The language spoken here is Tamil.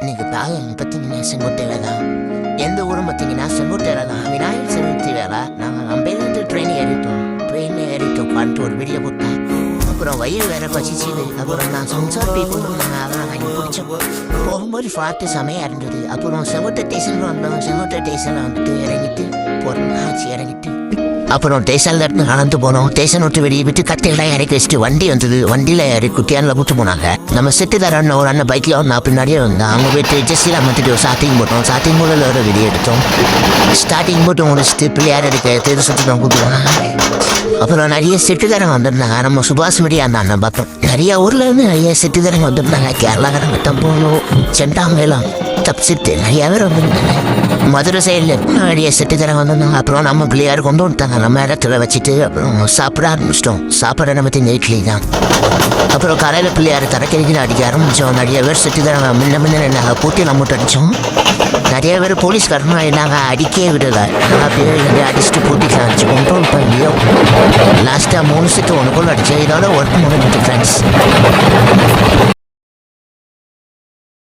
இன்னைக்கு தாயம் பார்த்தீங்கன்னா செங்கோட்டையில தான் எந்த ஊரும் பார்த்தீங்கன்னா செங்கோட்டையில தான் விநாயகர் சதுர்த்தி வேலை நாங்கள் அம்பேலேருந்து ட்ரெயின் ஏறிட்டோம். ட்ரெயினில் ஏறிட்டோம் உட்காந்துட்டு ஒரு வெளியே போட்டேன். அப்புறம் வயிறு வேற பசிச்சுது. அப்புறம் நான் சம்சார் பீப்புள் நாங்கள் அதெல்லாம் வாங்கி பிடிச்சோம் போகும்போது பார்த்து செமையாக இருந்தது. அப்புறம் செங்கோட்டை ஸ்டேஷன் வந்தோம். செங்கோட்டை ஸ்டேஷனில் வந்துட்டு இறங்கிட்டு பொறுமையாச்சு இறங்கிட்டு. அப்புறம் ஸ்டேஷன்ல இருந்து நடந்து போனோம். ஸ்டேஷன் விட்டு வெளியே விட்டு கட்டையெல்லாம் இறக்கி வச்சுட்டு வண்டி வந்தது. வண்டியில இறக்கி குட்டியானில் கூட்டு போனாங்க. நம்ம செட்டு தர அண்ணன் ஒரு அண்ணன் பைக்ல நான் பின்னாடியே வந்தேன். அவங்க போயிட்டு ஜெஸ்டியில் மாற்றிட்டு ஒரு ஸ்டார்டிங் போட்டோம் ஸ்டார்டிங் போல ஒரு வெளியே எடுத்தோம். ஸ்டார்டிங் போட்டு முடிச்சுட்டு பிள்ளையார் இருக்க? தெரு சுற்றி தான் அப்புறம் நிறைய செட்டுக்காரங்க வந்திருந்தாங்க. நம்ம சுபாஷ் மீடியா அந்த அண்ணன் பார்த்தோம். நிறைய ஊர்ல இருந்து நிறைய செட்டுக்காரங்க வந்திருந்தாங்க. கேரளாக்காரங்க தம்போனோ செண்டாமேலம் தப்சிட்டு நிறைய பேர் வந்திருந்தாங்க. மதுரை சைடில் நிறைய செட்டுக்காரங்க வந்தோம் அப்புறம் நம்ம பிள்ளையார் கொண்டு வந்துட்டாங்க. நம்ம இடத்துல வச்சுட்டு அப்புறம் சாப்பிட ஆரம்பிச்சிட்டோம். சாப்பாடு நம்ம திங்க இட்லி தான் அப்புறம் கரையில் பிள்ளையார் தரக்கறிக்கு அடிக்க ஆரம்பித்தோம் நிறைய பேர் செட்டுக்காரங்க முன்ன முன்ன நாங்கள் பூட்டியில் மூட்டை அடித்தோம் நிறைய பேர் போலீஸ்காரங்க நாங்கள் அடிக்கவே விடலை. அப்படியே ரெண்டு அடிச்சுட்டு பூட்டிக்கலாம் அடிச்சு கண்ட்ரோல் பண்ணியோ லாஸ்ட்டாக மூணு செட்டு ஒன்றுக்குள்ள அடிச்சு இதோட ஒர்க் முடிஞ்சிட்டு ஃப்ரெண்ட்ஸ்